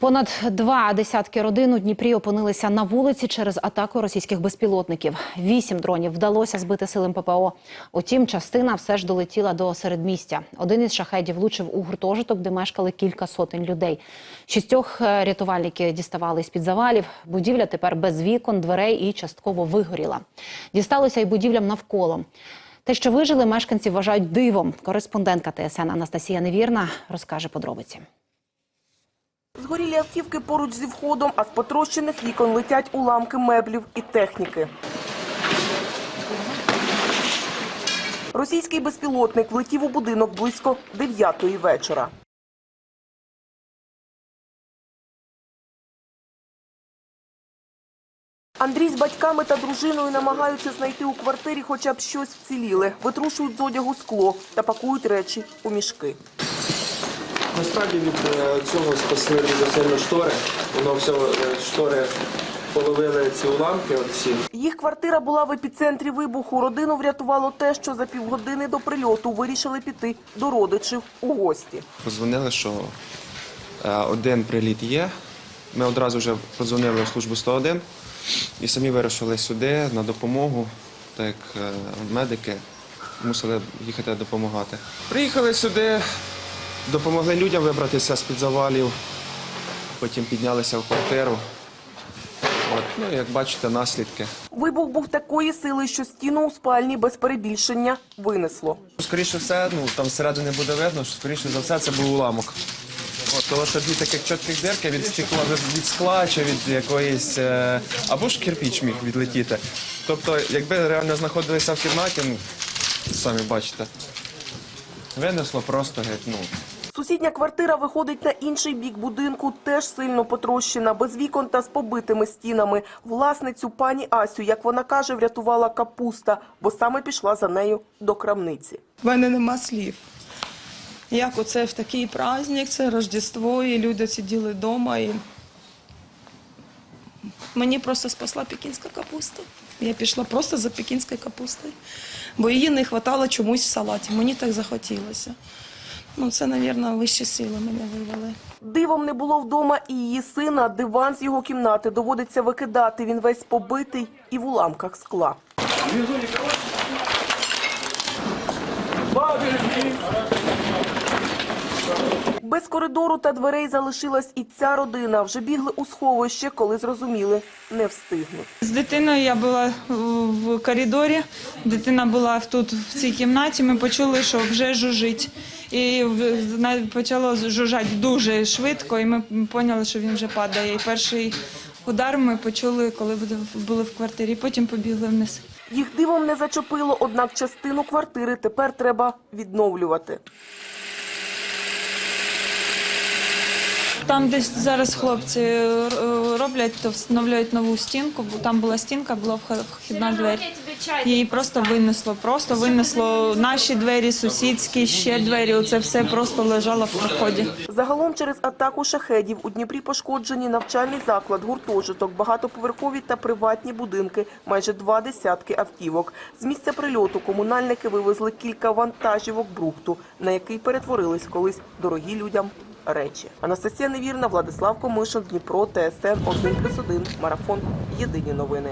Понад два десятки родин у Дніпрі опинилися на вулиці через атаку російських безпілотників. Вісім дронів вдалося збити силам ППО. Утім, частина все ж долетіла до середмістя. Один із шахедів влучив у гуртожиток, де мешкали кілька сотень людей. Шістьох е, рятувальники діставали з під завалів. Будівля тепер без вікон, дверей і частково вигоріла. Дісталося й будівлям навколо. Те, що вижили, мешканці вважають дивом. Кореспондентка ТСН Анастасія Невірна розкаже подробиці. Згорілі автівки поруч зі входом, а з потрощених вікон летять уламки меблів і техніки. Російський безпілотник влетів у будинок близько 9-ї вечора. Андрій з батьками та дружиною намагаються знайти у квартирі хоча б щось вціліле. Витрушують з одягу скло та пакують речі у мішки. Насправді від е, цього спасли дуже сильно штори. Воно все штори половили ці уламки. Оці. Їх квартира була в епіцентрі вибуху. Родину врятувало те, що за півгодини до прильоту вирішили піти до родичів у гості. Позвонили, що е, один приліт є. Ми одразу вже подзвонили в службу 101 і самі вирушили сюди на допомогу, так як е, медики мусили їхати допомагати. Приїхали сюди, допомогли людям вибратися з-під завалів, потім піднялися в квартиру. От, ну, як бачите, наслідки. Вибух був такої сили, що стіну у спальні без перебільшення винесло. Скоріше все, ну там зсередини буде видно, що скоріше за все це був уламок. От, тому що дві таких чітких дирки від стекла від скла чи від якоїсь е, або ж кирпіч міг відлетіти. Тобто, якби реально знаходилися в кімнаті, ну самі бачите, винесло просто геть, ну. Сусідня квартира виходить на інший бік будинку, теж сильно потрощена, без вікон та з побитими стінами. Власницю пані Асю, як вона каже, врятувала капуста, бо саме пішла за нею до крамниці. В мене нема слів. Як оце в такий праздник, це Рождество, і люди сиділи вдома. І... Мені просто спасла пекінська капуста. Я пішла просто за пекінською капустою, бо її не вистачало чомусь в салаті. Мені так захотілося. Ну, це, мабуть, вищі сили мене вивели. Дивом не було вдома і її сина. Диван з його кімнати доводиться викидати. Він весь побитий і в уламках скла. Без коридору та дверей залишилась і ця родина. Вже бігли у сховище, коли зрозуміли – не встигнуть. З дитиною я була в коридорі, дитина була тут в цій кімнаті. Ми почули, що вже жужить. І почало жужжати дуже швидко, і ми поняли, що він вже падає. І перший удар ми почули, коли були в квартирі. Потім побігли вниз. Їх дивом не зачепило, однак частину квартири тепер треба відновлювати. Там, десь зараз хлопці е, роблять, то встановлюють нову стінку, бо там була стінка, була вх- вхідна двері. Її просто винесло, просто винесло наші двері, сусідські, ще двері. Оце все просто лежало в проході. Загалом через атаку шахедів у Дніпрі пошкоджені навчальний заклад, гуртожиток, багатоповерхові та приватні будинки, майже два десятки автівок. З місця прильоту комунальники вивезли кілька вантажівок брухту, на який перетворились колись дорогі людям речі. Анастасія Невірна, Владислав Комишин, Дніпро, ТСН 1+,1, Марафон. Єдині новини.